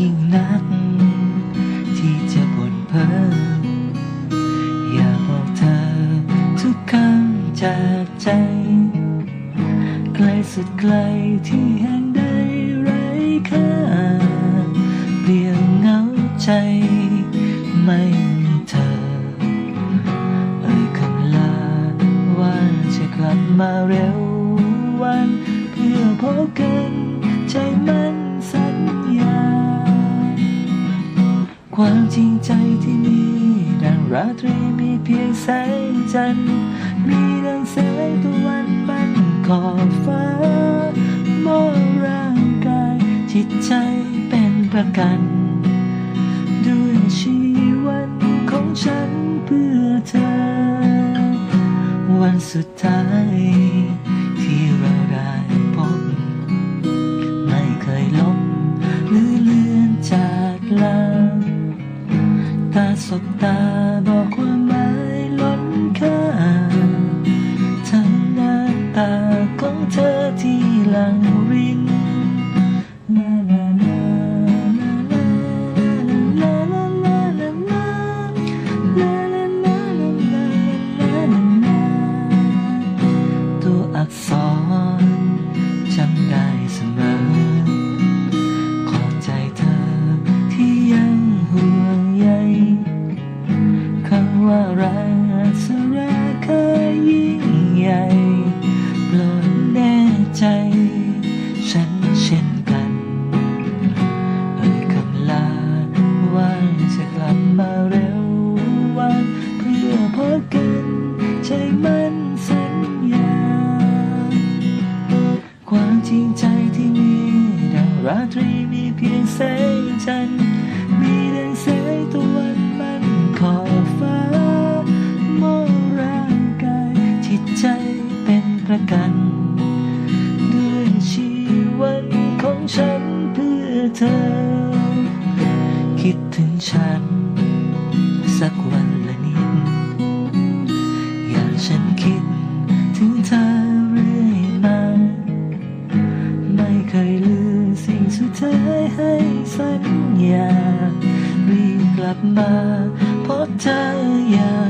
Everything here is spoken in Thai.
ยิ่งนัก ที่จะบ่นเพ้ออย่าบอกเธอ ทุกคำจากใจ ไกลสุดไกลที่แห่งใดไร้ค่าเปลี่ยนเงาใจ ไม่มีเธอ เอ่ยคำลาว่าจะกลับมาเร็ววัน เพื่อพบกันใจมัน ความจริงใจที่มีดังราตรีมีเพียงแสงจันทร์ มีดังแสงตะวันมันขอบฟ้ามองร่างกาย จิตใจเป็นประกัน ด้วยชีวันของฉันเพื่อเธอ วันสุดท้ายที่เรา ตาสบตาบอกความหมายล้นค่าทั้งน้ำตาของเธอที่หลัง จริงใจที่มีดังราตรีมีเพียงแสงจันทร์มีดังแสงตะวันมันขอบฟ้ามองร่างกายจิตใจเป็นประกันด้วยชีวันของฉันเพื่อเธอ คิดถึงฉัน สักวันละนิด อย่างฉันคิดถึงเธอ ธอให้สัญญารีกลับมาเพราะเธออยาก